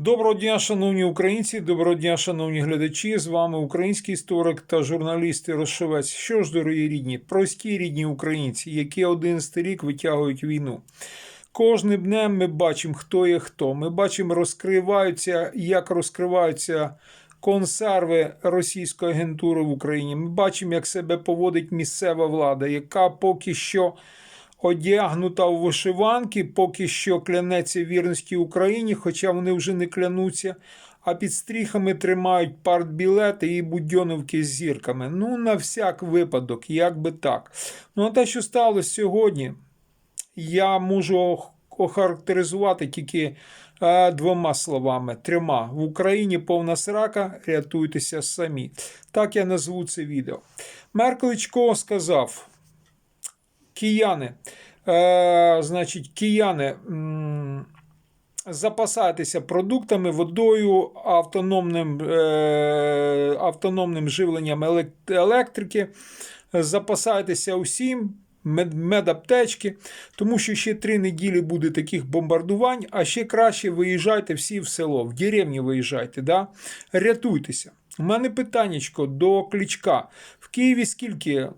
Доброго дня, шановні українці, доброго дня, шановні глядачі. З вами український історик та журналіст Рошевець. Що ж, дорогі рідні, прості рідні українці, які 11 рік витягують війну. Кожним днем ми бачимо, хто є хто. Ми бачимо, розкриваються, як розкриваються консерви російської агентури в Україні. Ми бачимо, як себе поводить місцева влада, яка поки що одягнута у вишиванки, поки що клянеться вірності Україні, хоча вони вже не клянуться. А під стріхами тримають партбілети і будьоновки з зірками. Ну, на всяк випадок, як би так. Ну, а те, що сталося сьогодні, я можу охарактеризувати тільки е, двома словами: трьома. В Україні повна срака, рятуйтеся самі. Так я назву це відео. Мер Кличко сказав: кияни, е, значить, кияни. Запасайтеся продуктами, водою, автономним, е, автономним живленням електрики. Запасайтеся усім, мед- медаптечки, тому що ще три неділі буде таких бомбардувань, а ще краще виїжджайте всі в село, в деревні виїжджайте, да? рятуйтеся. У мене питаннячко до Кличка. В Києві скільки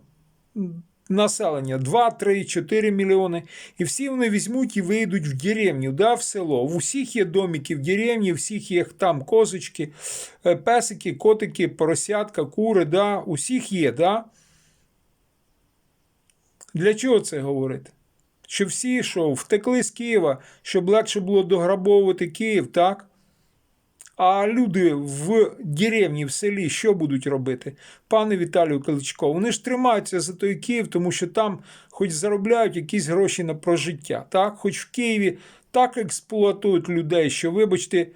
населення 2, 3, 4 мільйони. І всі вони візьмуть і вийдуть в деревню, да, в село. У всіх є домики в деревні, у всіх є там козочки, е, песики, котики, поросятка, кури, да, у всіх є, да? Для чого це говорити? Що всі що, втекли з Києва, щоб легше було дограбовувати Київ, так? А люди в деревні, в селі, що будуть робити? Пане Віталію Кличко, вони ж тримаються за той Київ, тому що там хоч заробляють якісь гроші на прожиття. Так? Хоч в Києві так експлуатують людей, що, вибачте,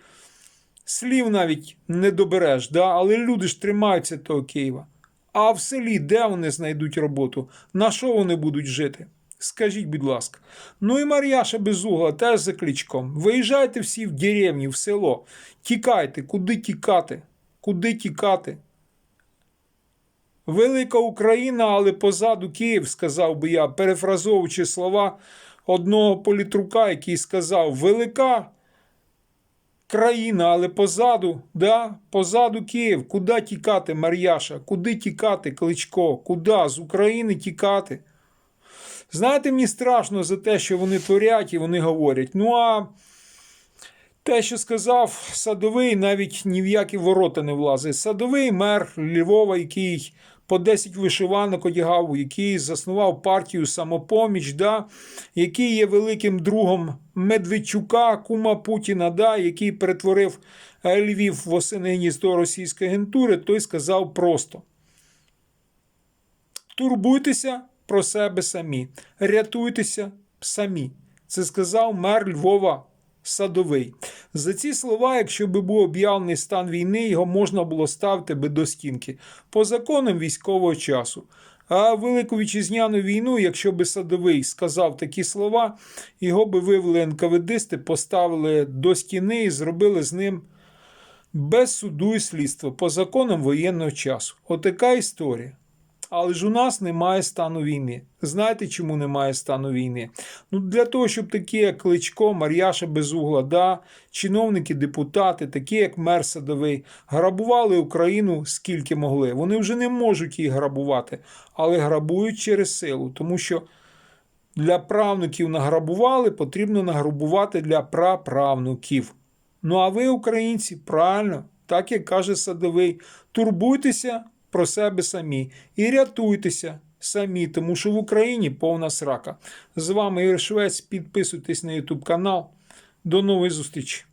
слів навіть не добереш, да? але люди ж тримаються того Києва. А в селі де вони знайдуть роботу? На що вони будуть жити? Скажіть, будь ласка. Ну і Мар'яша Безугла теж за кличком. Виїжджайте всі в деревню, в село. Тікайте, куди тікати? Куди тікати? Велика Україна, але позаду Київ, сказав би я, перефразовуючи слова одного політрука, який сказав: Велика країна, але позаду, да, позаду Київ. Куди тікати, Мар'яша? Куди тікати, Кличко? Куди? З України тікати? Знаєте, мені страшно за те, що вони творять і вони говорять. Ну а те, що сказав Садовий, навіть ні в які ворота не влазить. Садовий мер Львова, який по 10 вишиванок одягав, який заснував партію самопоміч, да, який є великим другом Медведчука, кума Путіна, да, який перетворив е, Львів в осине гніздо російської агентури, той сказав просто. Турбуйтеся про себе самі, рятуйтеся самі. Це сказав мер Львова Садовий. За ці слова, якщо би був об'явлений стан війни, його можна було ставити би до стінки по законам військового часу. А Велику вітчизняну війну, якщо би Садовий сказав такі слова, його би вивели НКВДисти, поставили до стіни і зробили з ним без суду і слідства по законам воєнного часу. Отака історія. Але ж у нас немає стану війни. Знаєте, чому немає стану війни? Ну для того, щоб такі, як Кличко, Мар'яша Безугла, да, чиновники, депутати, такі як мер Садовий, грабували Україну скільки могли. Вони вже не можуть її грабувати, але грабують через силу, тому що для правнуків награбували, потрібно награбувати для праправнуків. Ну а ви, українці, правильно, так як каже Садовий, турбуйтеся про себе самі і рятуйтеся самі, тому що в Україні повна срака. З вами Ігор Швець. Підписуйтесь на YouTube канал. До нової зустрічі!